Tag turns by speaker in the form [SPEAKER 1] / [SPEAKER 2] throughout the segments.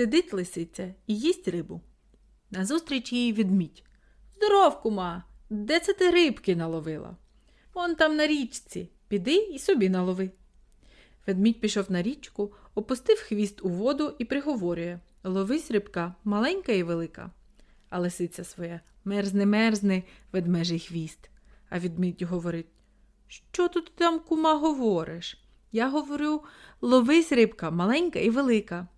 [SPEAKER 1] Сидить лисиця і їсть рибу. Назустріч їй відмідь. Здоров, кума, де це ти рибки наловила? Вон там на річці. Піди і собі налови. Ведмідь пішов на річку, опустив хвіст у воду і приговорює Ловись рибка, маленька і велика. А лисиця своя мерзне, мерзне, ведмежий хвіст. А ведмідь говорить Що тут там, кума, говориш? Я говорю ловись рибка, маленька і велика.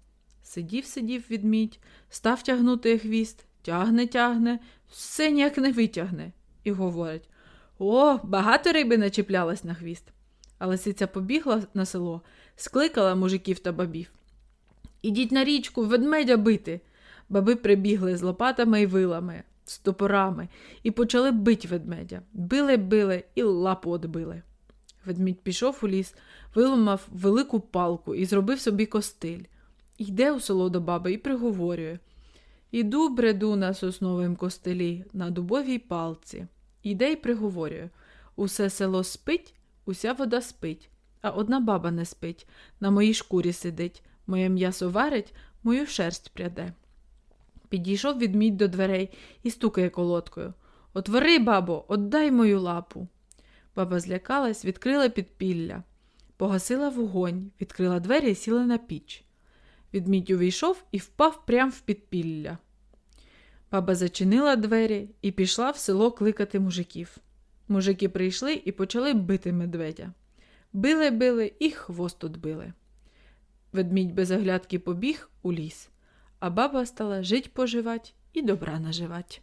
[SPEAKER 1] Сидів, сидів відмідь, став тягнути хвіст, тягне, тягне, все ніяк не витягне. І говорить О, багато риби начіплялась на хвіст. А лисиця побігла на село, скликала мужиків та бабів. Ідіть на річку, ведмедя бити. Баби прибігли з лопатами і вилами, з топорами, і почали бить ведмедя. Били, били і лапу одбили. Ведмідь пішов у ліс, виламав велику палку і зробив собі костиль. Йде у село до баби і приговорює. Іду бреду на сосновім костелі, на дубовій палці. Іде й приговорює. Усе село спить, уся вода спить, а одна баба не спить, на моїй шкурі сидить, моє м'ясо варить, мою шерсть пряде. Підійшов відмідь до дверей і стукає колодкою. Отвори, бабо, отдай мою лапу. Баба злякалась, відкрила підпілля, погасила вогонь, відкрила двері і сіла на піч. Відмідь увійшов і впав прямо в підпілля. Баба зачинила двері і пішла в село кликати мужиків. Мужики прийшли і почали бити медведя. Били, били і хвост отбили. Ведмідь без оглядки побіг у ліс, а баба стала жить поживать і добра наживать.